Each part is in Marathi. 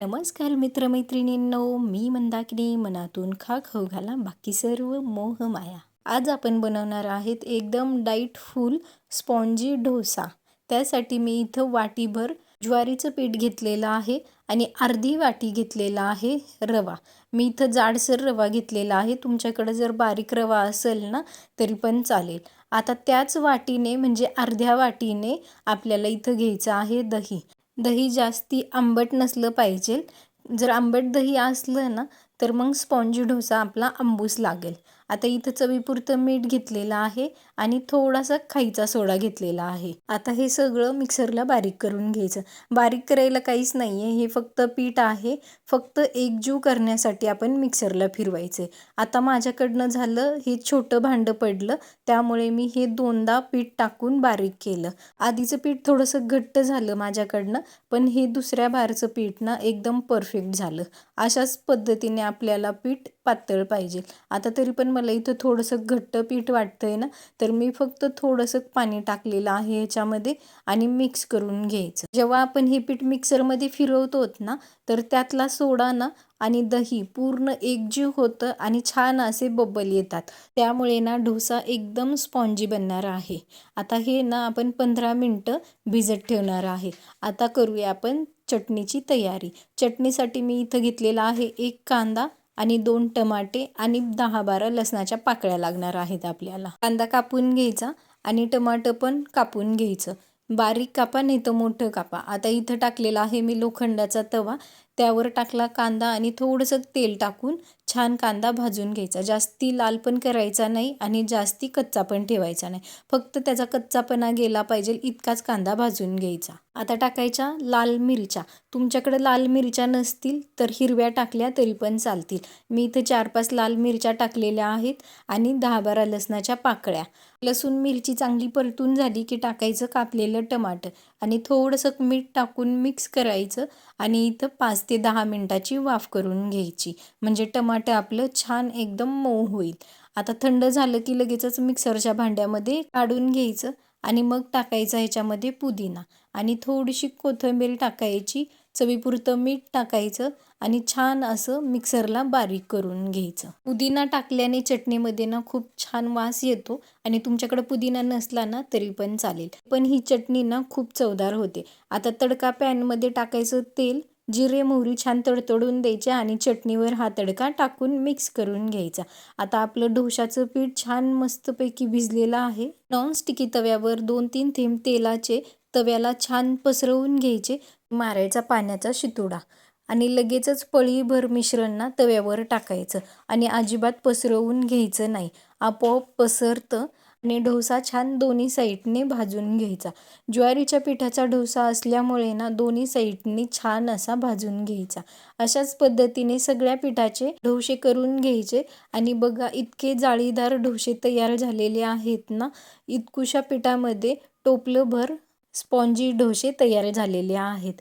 नमस्कार मित्रमैत्रिणींनो मी मंदाकिनी मनातून खा खाऊ घाला बाकी सर्व मोह माया. आज आपण बनवणार आहेत एकदम डाईट फुल स्पॉन्जी डोसा. त्यासाठी मी इथं वाटीभर ज्वारीचं पीठ घेतलेलं आहे आणि अर्धी वाटी घेतलेला आहे रवा. मी इथं जाडसर रवा घेतलेला आहे. तुमच्याकडं जर बारीक रवा असेल ना तरी पण चालेल. आता त्याच वाटीने म्हणजे अर्ध्या वाटीने आपल्याला इथं घ्यायचं आहे दही. दही जास्ती आंबट नसलं पाहिजे. जर आंबट दही असलं ना तर मग स्पॉन्जी डोसा आपला आंबूस लागेल. आता इथं चवीपुरतं मीठ घेतलेलं आहे आणि थोडासा खाईचा सोडा घेतलेला आहे. आता हे सगळं मिक्सरला बारीक करून घ्यायचं. बारीक करायला काहीच नाही आहे हे फक्त पीठ आहे. फक्त एकजीव करण्यासाठी आपण मिक्सरला फिरवायचे. आता माझ्याकडनं झालं हे छोटं भांडं पडलं त्यामुळे मी हे दोनदा पीठ टाकून बारीक केलं. आधीचं पीठ थोडंसं घट्ट झालं माझ्याकडनं पण हे दुसऱ्या बारचं पीठ ना एकदम परफेक्ट झालं. अशाच पद्धतीने आपल्याला पीठ पातळ पाहिजे. आता तरी पण मला इथं थोडंसं घट्ट पीठ वाटतं आहे ना तर मी फक्त थोडंसं पाणी टाकलेलं आहे ह्याच्यामध्ये आणि मिक्स करून घ्यायचं. जेव्हा आपण हे पीठ मिक्सरमध्ये फिरवतोत ना तर त्यातला सोडा ना आणि दही पूर्ण एकजीव होतं आणि छान असे बब्बल येतात. त्यामुळे ना डोसा एकदम स्पॉन्जी बनणार आहे. आता हे ना आपण पंधरा मिनटं भिजत ठेवणार आहे. आता करूया आपण चटणीची तयारी. चटणीसाठी मी इथं घेतलेला आहे एक कांदा आणि दोन टमाटे आणि दहा बारा लसणाच्या पाकळ्या लागणार आहेत आपल्याला. कांदा कापून घ्यायचा आणि टमाटं पण कापून घ्यायचं. बारीक कापा नाही तर मोठं कापा. आता इथं टाकलेला आहे मी लोखंडाचा तवा. त्यावर टाकला कांदा आणि थोडंसं तेल टाकून छान कांदा भाजून घ्यायचा. जास्ती लाल पण करायचा नाही आणि जास्ती कच्चा पण ठेवायचा नाही. फक्त त्याचा कच्चापणा गेला पाहिजे इतकाच कांदा भाजून घ्यायचा. आता टाकायच्या लाल मिरच्या. तुमच्याकडे लाल मिरच्या नसतील तर हिरव्या टाकल्या तरी पण चालतील. मी इथे चार पाच लाल मिरच्या टाकलेल्या आहेत आणि दहा बारा लसणाच्या पाकळ्या. लसूण मिरची चांगली परतून झाली की टाकायचं कापलेलं टमाटर. आणि थोडंसं मीठ टाकून मिक्स करायचं आणि इथं पाच ते दहा मिनटाची वाफ करून घ्यायची. म्हणजे टमाटर आपलं छान एकदम मऊ होईल. आता थंड झालं की लगेचच मिक्सरच्या भांड्यामध्ये काढून घ्यायचं आणि मग टाकायचं ह्याच्यामध्ये पुदिना. आणि थोडीशी कोथिंबीर टाकायची चवीपुरतं मीठ टाकायचं आणि छान असं मिक्सरला बारीक करून घ्यायचं. पुदिना टाकल्याने चटणीमध्ये ना खूप छान वास येतो आणि तुमच्याकडे पुदिना नसला ना तरी पण चालेल. पण ही चटणी ना खूप चवदार होते. आता तडका पॅनमध्ये टाकायचं तेल जिरे मोहरी छान तडतडून द्यायचे आणि चटणीवर हा तडका टाकून मिक्स करून घ्यायचा. आता आपलं डोशाचं पीठ छान मस्तपैकी भिजलेलं आहे. नॉनस्टिकी तव्यावर दोन तीन थेंब तेलाचे तव्याला छान पसरवून घ्यायचे मारायचा पाण्याचा शितोडा. आणि लगेचच पळीभर मिश्रण ना तव्यावर टाकायचं आणि अजिबात पसरवून घ्यायचं नाही. आपोआप पसरतं आणि डोसा छान दोन्ही साईडने भाजून घ्यायचा. ज्वारीच्या पिठाचा डोसा असल्यामुळे ना दोन्ही साईडने छान असा भाजून घ्यायचा. अशाच पद्धतीने सगळ्या पिठाचे डोसे करून घ्यायचे. आणि बघा इतके जाळीदार डोसे तयार झालेले आहेत ना इतकुशा पिठामध्ये टोपलंभर स्पॉन्जी डोसे तयार झालेले आहेत.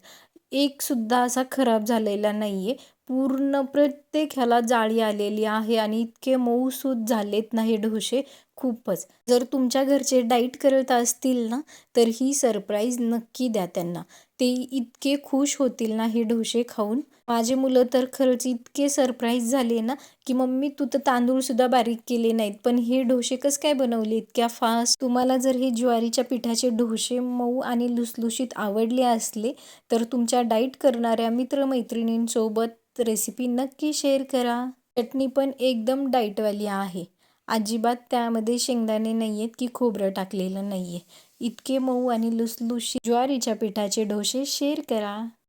एकसुद्धा असा खराब झालेला नाही आहे पूर्ण प्रत्येक ह्याला जाळी आलेली आहे आणि इतके मऊसूद झालेत ना हे डोसे. खूपच. जर तुमच्या घरचे डाईट करत असतील ना तर ही सरप्राईज नक्की द्या त्यांना. ते इतके खुश होतील ना हे डोसे खाऊन. माझे मुलं तर खरंच इतके सरप्राईज झाले ना की मम्मी तू तर तांदूळसुद्धा बारीक केले नाहीत पण हे डोसे कसं काय बनवले? इतक्या फास्ट तुम्हाला जर हे ज्वारीच्या पिठाचे डोसे मऊ आणि लुसलुशीत आवडले असले तर तुमच्या डाईट करणाऱ्या मित्रमैत्रिणींसोबत रेसिपी नक्की शेअर करा. चटणी पण एकदम डाईटवाली आहे. अजिबात त्यामध्ये शेंगदाणे नाही आहेत की खोबरं टाकलेलं नाही आहे इतके मऊ आणि लुसलुशी ज्वारीच्या पिठाचे डोसे शेअर करा.